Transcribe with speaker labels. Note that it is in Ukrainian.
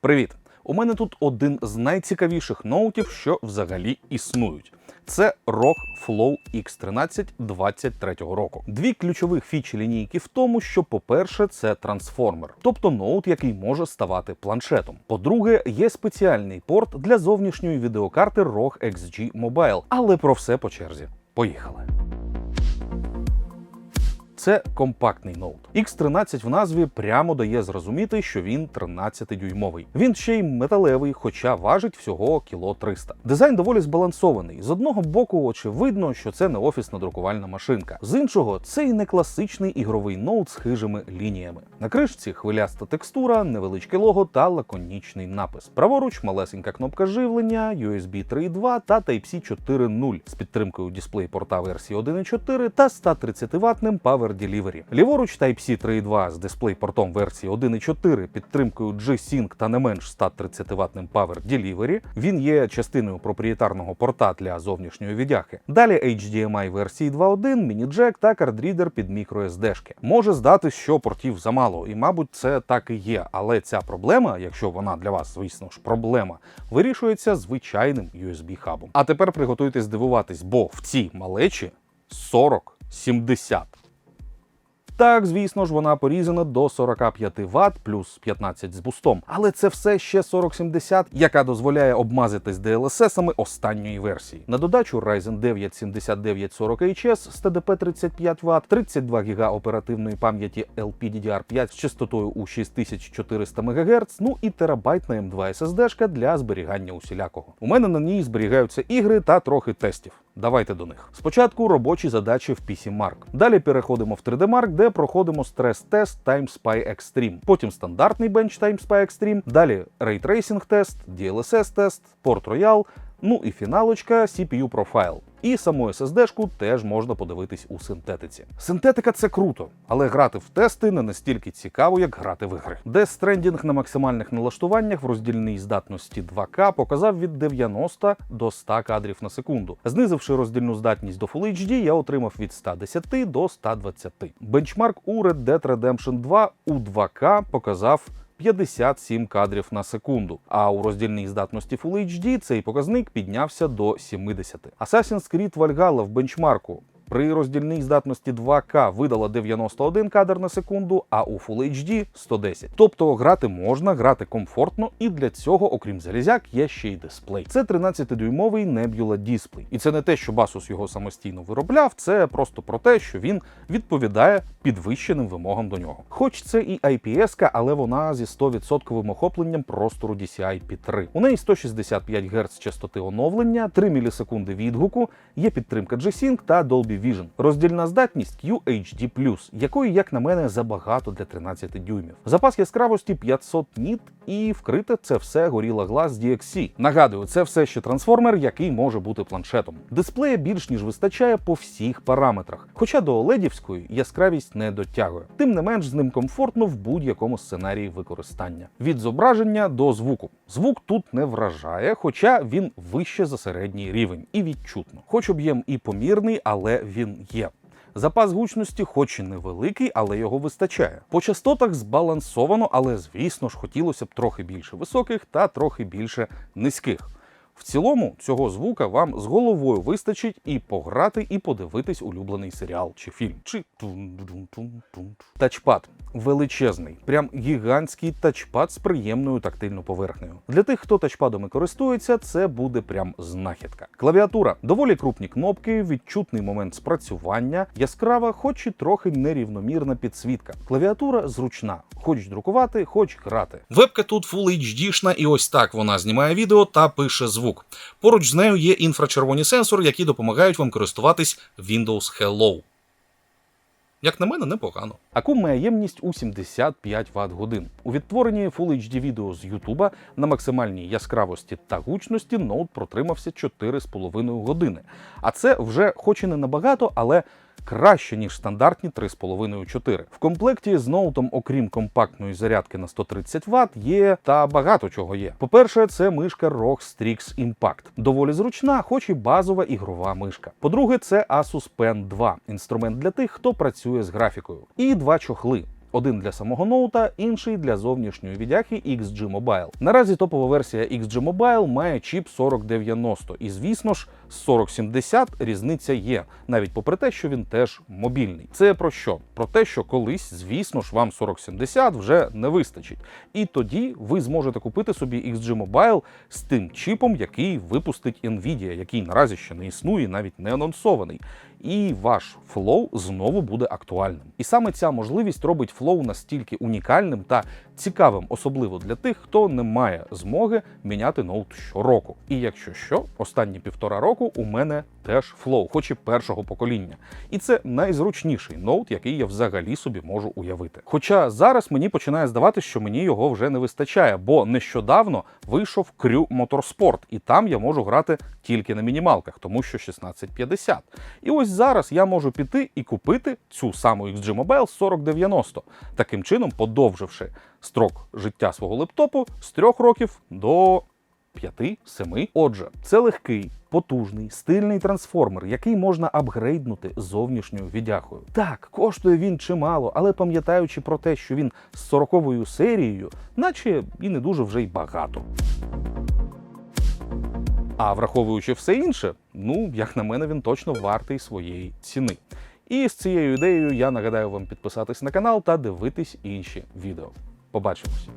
Speaker 1: Привіт! У мене тут один з найцікавіших ноутів, що взагалі існують. Це ROG Flow X13 23 року. Дві ключових фічі лінійки в тому, що, по-перше, це трансформер, тобто ноут, який може ставати планшетом. По-друге, є спеціальний порт для зовнішньої відеокарти ROG XG Mobile. Але про все по черзі. Поїхали. Це компактний ноут. X13 в назві прямо дає зрозуміти, що він 13-дюймовий. Він ще й металевий, хоча важить всього кіло 300. Дизайн доволі збалансований. З одного боку, очевидно, що це не офісна друкувальна машинка. З іншого, це і не класичний ігровий ноут з хижими лініями. На кришці хвиляста текстура, невеличке лого та лаконічний напис. Праворуч малесенька кнопка живлення, USB 3.2 та Type-C 4.0 з підтримкою дисплей-порта версії 1.4 та 130 ватним Power Delivery. Ліворуч Type-C 3.2 з дисплей-портом версії 1.4, підтримкою G-Sync та не менш 130 ватним Power Delivery. Він є частиною проприєтарного порта для зовнішньої віддяхи. Далі HDMI версії 2.1, міні-джек та кардрідер під microSD-шки. Може здатись, що портів замало, і мабуть це так і є. Але ця проблема, якщо вона для вас, звісно ж, проблема, вирішується звичайним USB-хабом. А тепер приготуйтесь здивуватись, бо в цій малечі 40-70. Так, звісно ж, вона порізана до 45 Вт плюс 15 з бустом. Але це все ще 4070, яка дозволяє обмазатись DLSS-ами останньої версії. На додачу Ryzen 9 7940HS з TDP 35 Вт, 32 ГБ оперативної пам'яті LPDDR5 з частотою у 6400 МГц, ну і терабайтна M2 SSD для зберігання усілякого. У мене на ній зберігаються ігри та трохи тестів. Давайте до них. Спочатку робочі задачі в PC Mark. Далі переходимо в 3D Mark, де проходимо стрес-тест TimeSpy Extreme. Потім стандартний бенч TimeSpy Extreme. Далі рейтрейсинг тест, DLSS тест, Port Royal, ну і фіналочка CPU Profile. І саму SSD-шку теж можна подивитись у синтетиці. Синтетика це круто, але грати в тести не настільки цікаво, як грати в ігри. Death Stranding на максимальних налаштуваннях в роздільній здатності 2К показав від 90 до 100 кадрів на секунду. Знизивши роздільну здатність до Full HD, я отримав від 110 до 120. Бенчмарк у Red Dead Redemption 2 у 2К показав 57 кадрів на секунду. А у роздільній здатності Full HD цей показник піднявся до 70. Assassin's Creed Valhalla в бенчмарку при роздільній здатності 2К видала 91 кадр на секунду, а у Full HD 110. Тобто грати можна, грати комфортно, і для цього, окрім залізяк, є ще й дисплей. Це 13-дюймовий Nebula дисплей. І це не те, що Basus його самостійно виробляв, це просто про те, що він відповідає підвищеним вимогам до нього. Хоч це і IPS, але вона зі 100% охопленням простору DCI P3. У неї 165 Гц частоти оновлення, 3 мілісекунди відгуку, є підтримка G-Sync та Dolby Vision. Роздільна здатність UHD+, якої, як на мене, забагато для 13 дюймів. Запас яскравості 500 ніт і вкрите це все горіла Glass DXC. Нагадую, це все ще трансформер, який може бути планшетом. Дисплея більш ніж вистачає по всіх параметрах, хоча до OLED-івської яскравість не дотягує. Тим не менш, з ним комфортно в будь-якому сценарії використання. Від зображення до звуку. Звук тут не вражає, хоча він вище за середній рівень і відчутно. Хоч об'єм і помірний, але він є. Запас гучності, хоч і невеликий, але його вистачає. По частотах збалансовано, але звісно ж хотілося б трохи більше високих та трохи більше низьких. В цілому цього звука вам з головою вистачить і пограти, і подивитись улюблений серіал чи фільм. Чи тачпад величезний, прям гігантський тачпад з приємною тактильною поверхнею. Для тих, хто тачпадами користується, це буде прям знахідка. Клавіатура доволі крупні кнопки, відчутний момент спрацювання, яскрава, хоч і трохи нерівномірна підсвітка. Клавіатура зручна, хоч друкувати, хоч грати. Вебка тут Full HD-шна, і ось так вона знімає відео та пише звук. Поруч з нею є інфрачервоні сенсори, які допомагають вам користуватись Windows Hello. Як на мене, непогано. Акум має ємність у 75 Вт годин. У відтворенні Full HD відео з YouTube на максимальній яскравості та гучності ноут протримався 4,5 години. А це вже, хоч і не набагато, але краще, ніж стандартні 3,5-4. В комплекті з ноутом, окрім компактної зарядки на 130 Вт, є та багато чого є. По-перше, це мишка ROG Strix Impact. Доволі зручна, хоч і базова ігрова мишка. По-друге, це Asus Pen 2, інструмент для тих, хто працює з графікою. І два чохли. Один для самого ноута, інший для зовнішньої віддяхи XG Mobile. Наразі топова версія XG Mobile має чіп 4090, і звісно ж, з 4070 різниця є, навіть попри те, що він теж мобільний. Це про що? Про те, що колись, звісно ж, вам 4070 вже не вистачить. І тоді ви зможете купити собі XG Mobile з тим чіпом, який випустить Nvidia, який наразі ще не існує, навіть не анонсований. І ваш флоу знову буде актуальним. І саме ця можливість робить флоу настільки унікальним та цікавим, особливо для тих, хто не має змоги міняти ноут щороку. І якщо що, останні півтора року у мене теж флоу, хоч і першого покоління. І це найзручніший ноут, який я взагалі собі можу уявити. Хоча зараз мені починає здавати, що мені його вже не вистачає, бо нещодавно вийшов Крю Motorsport, і там я можу грати тільки на мінімалках, тому що 1650. І ось зараз я можу піти і купити цю саму XG Mobile 4090, таким чином подовживши строк життя свого лептопу з 3 років до 5-7. Отже, це легкий, потужний, стильний трансформер, який можна апгрейднути зовнішньою віддяхою. Так, коштує він чимало, але пам'ятаючи про те, що він з 40-ю серією, наче і не дуже вже й багато. А враховуючи все інше, ну, як на мене, він точно вартий своєї ціни. І з цією ідеєю я нагадаю вам підписатись на канал та дивитись інші відео. Побачимось!